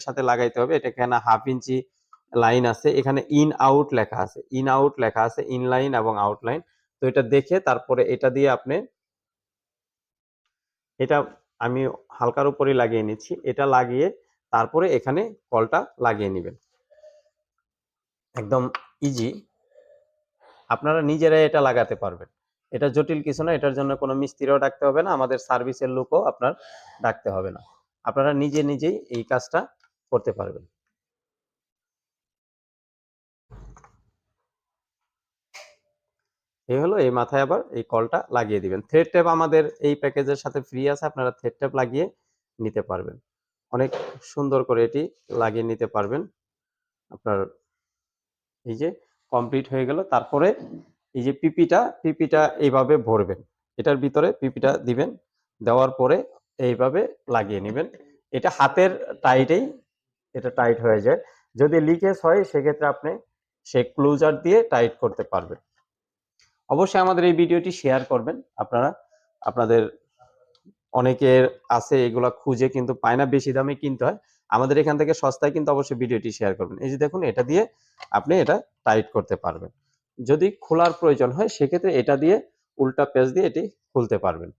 সাথে লাগাইতে হবে। এটা এখানে হাফ ইঞ্চি লাইন আছে। এখানে ইন আউট লেখা আছে। ইন আউট লেখা আছে। ইন লাইন এবং আউট লাইন তো এটা দেখে তারপরে এটা দিয়ে আপনি এটা আমি হালকার উপরে লাগিয়ে নিচ্ছি। এটা লাগিয়ে তারপরে এখানে কলটা লাগিয়ে নেবেন। একদম ইজি আপনারা নিজেরাই এটা লাগাতে পারবেন। এটা জটিল কিছু না। এটার জন্য কোনো মিস্ত্রিও ডাকতে হবে না। আমাদের সার্ভিসের লোকও আপনার ডাকতে হবে না। আপনারা নিজে নিজেই এই কাজটা করতে পারবেন। এই হলো, এই মাথায় আবার এই কলটা লাগিয়ে দিবেন। থ্রেড টেপ আমাদের এই প্যাকেজের সাথে ফ্রি আছে, আপনারা থ্রেড টেপ লাগিয়ে নিতে পারবেন। অনেক সুন্দর করে এটি লাগিয়ে নিতে পারবেন। আপনার এই যে কমপ্লিট হয়ে গেল, তারপরে এই যে পিপিটা পিপিটা এইভাবে ভরবেন। এটার ভিতরে পিপিটা দিবেন, দেওয়ার পরে এইভাবে লাগিয়ে নেবেন। এটা হাতের টাইটেই এটা টাইট হয়ে যায়। যদি লিকেজ হয়, সেক্ষেত্রে আপনি সে ক্লোজার দিয়ে টাইট করতে পারবেন। অবশ্যই আমাদের এই ভিডিওটি শেয়ার করবেন। আপনারা, আপনাদের অনেকের আছে এগুলা খুঁজে কিন্তু পায় না, বেশি দামে কিনতে হয়। আমাদের এখান থেকে সস্তায় কিন্তু অবশ্যই ভিডিওটি শেয়ার করবেন। এই যে দেখুন, এটা দিয়ে আপনি এটা টাইট করতে পারবেন। যদি খোলার প্রয়োজন হয়, সেক্ষেত্রে এটা দিয়ে উল্টা পেজ দিয়ে এটি খুলতে পারবেন।